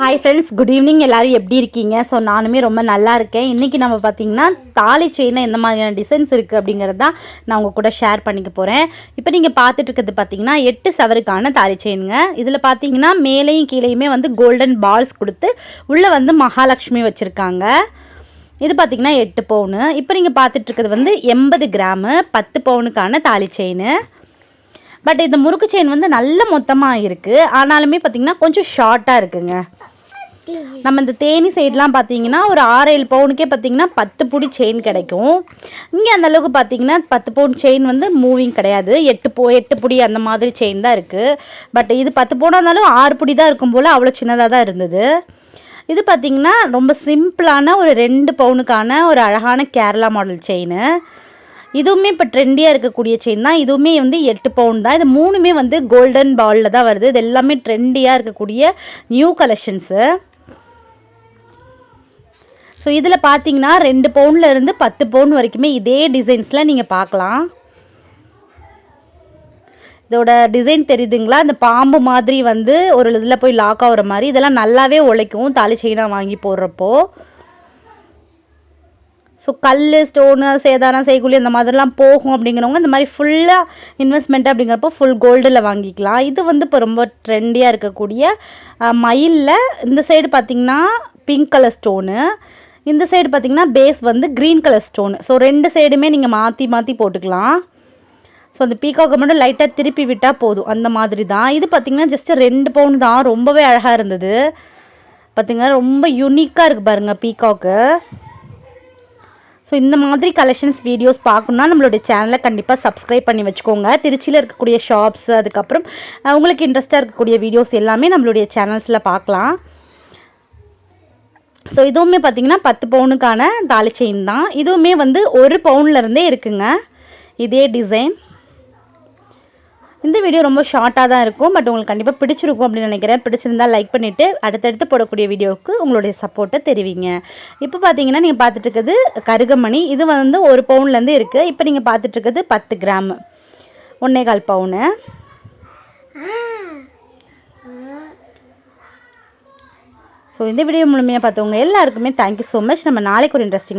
Hi friends good evening எல்லோரும் எப்படி இருக்கீங்க? ஸோ நானுமே ரொம்ப நல்லா இருக்கேன். இன்றைக்கி நம்ம பார்த்தீங்கன்னா தாலி செயினில் எந்த மாதிரியான டிசைன்ஸ் இருக்குது அப்படிங்கிறது தான் நான் உங்கள் கூட ஷேர் பண்ணிக்க போகிறேன் இப்போ நீங்கள் பார்த்துட்டு இருக்கிறது பார்த்தீங்கன்னா எட்டு சவருக்கான தாலி செயினுங்க இதில் பார்த்தீங்கன்னா மேலேயும் கீழேயுமே வந்து கோல்டன் பால்ஸ் கொடுத்து உள்ளே வந்து மகாலட்சுமி வச்சுருக்காங்க. இது பார்த்தீங்கன்னா எட்டு பவுனு. இப்போ நீங்கள் பார்த்துட்ருக்கிறது வந்து எண்பது கிராமு பத்து பவுனுக்கான தாலி செயின் பட் இந்த முறுக்கு செயின் வந்து நல்ல மொத்தமாக இருக்குது ஆனாலுமே பார்த்தீங்கன்னா கொஞ்சம் ஷார்ட்டாக இருக்குங்க. நம்ம இந்த தேனி சைட்லாம் பார்த்தீங்கன்னா ஒரு ஆறு ஏழு பவுனுக்கே பார்த்தீங்கன்னா பத்து புடி செயின் கிடைக்கும். இங்கே அந்த அளவுக்கு பார்த்தீங்கன்னா பத்து பவுன் செயின் வந்து மூவிங் கிடையாது. எட்டு போ எட்டு புடி அந்த மாதிரி செயின் தான் இருக்குது பட் இது பத்து பவுனாக இருந்தாலும் ஆறு புடி தான் இருக்கும் போல் அவ்வளோ சின்னதாக தான் இருந்தது. இது பார்த்தீங்கன்னா ரொம்ப சிம்பிளான ஒரு ரெண்டு பவுனுக்கான ஒரு அழகான கேரளா மாடல் செயின் இதுவுமே இப்போ ட்ரெண்டியாக இருக்கக்கூடிய செயின் தான். இதுவுமே வந்து எட்டு பவுன் தான். இது மூணுமே வந்து கோல்டன் பாலில் தான் வருது. இது எல்லாமே ட்ரெண்டியாக இருக்கக்கூடிய நியூ கலெக்ஷன்ஸு ஸோ இதில் பார்த்தீங்கன்னா ரெண்டு பவுனில் இருந்து பத்து பவுன் வரைக்குமே இதே டிசைன்ஸில் நீங்கள் பார்க்கலாம் இதோட டிசைன் தெரியுதுங்களா? இந்த பாம்பு மாதிரி வந்து ஒரு இதில் போய் லாக் ஆகிற மாதிரி. இதெல்லாம் நல்லாவே உழைக்கும். தாலி செயினாக வாங்கி போடுறப்போ. ஸோ கல் ஸ்டோனு சேதாரம் செய்கூலி அந்த மாதிரிலாம் போகும் அப்படிங்கிறவங்க இந்த மாதிரி ஃபுல்லாக இன்வெஸ்ட்மெண்ட் அப்படிங்கிறப்போ ஃபுல் கோல்டில் வாங்கிக்கலாம். இது வந்து இப்போ ரொம்ப ட்ரெண்டியாக இருக்கக்கூடிய மயிலில் இந்த சைடு பார்த்திங்கன்னா பிங்க் கலர் ஸ்டோனு இந்த சைடு பார்த்திங்கன்னா பேஸ் வந்து க்ரீன் கலர் ஸ்டோனு ஸோ ரெண்டு சைடுமே நீங்கள் மாற்றி மாற்றி போட்டுக்கலாம். ஸோ அந்த பீக்காக்கை மட்டும் லைட்டாக திருப்பி விட்டால் போதும். அந்த மாதிரி தான். இது பார்த்திங்கன்னா ஜஸ்ட்டு ரெண்டு பவுன் தான். ரொம்பவே அழகாக இருந்தது. பார்த்திங்கன்னா ரொம்ப யூனிக்காக இருக்குது பாருங்கள் பீகாக்கு ஸோ இந்த மாதிரி கலெக்ஷன்ஸ் வீடியோஸ் பார்க்கணுன்னா நம்மளுடைய சேனலை கண்டிப்பாக சப்ஸ்கிரைப் பண்ணி வச்சுக்கோங்க. திருச்சியில் இருக்கக்கூடிய ஷாப்ஸ் அதுக்கப்புறம் உங்களுக்கு இன்ட்ரெஸ்ட்டாக இருக்கக்கூடிய வீடியோஸ் எல்லாமே நம்மளுடைய சேனல்ஸில் பார்க்கலாம். ஸோ இதுவுமே பார்த்தீங்கன்னா பத்து பவுனுக்கான தாலி செயின் தான். இதுவுமே வந்து ஒரு பவுன்லேருந்தே இருக்குங்க. இதே டிசைன் இந்த வீடியோ ரொம்ப ஷார்ட்டாக தான் இருக்கும். பட் உங்களுக்கு கண்டிப்பாக பிடிச்சிருக்கும் அப்படின்னு நினைக்கிறேன். பிடிச்சிருந்தா லைக் பண்ணிவிட்டு அடுத்தடுத்து போடக்கூடிய வீடியோவுக்கு உங்களுடைய சப்போர்ட்டை தெரிவிங்க. இப்போ பார்த்தீங்கன்னா நீங்கள் பார்த்துட்டு இருக்குது கருகமணி. இது வந்து ஒரு பவுன்லேருந்து இருக்குது இப்போ நீங்கள் பார்த்துட்டு இருக்குது பத்து கிராம். ஒன்றே கால் பவுனு. ஸோ இந்த வீடியோ முழுமையாக பார்த்தவங்க எல்லாருக்குமே தேங்க்யூ ஸோ மச் நம்ம நாளைக்கு ஒரு இன்ட்ரெஸ்டிங்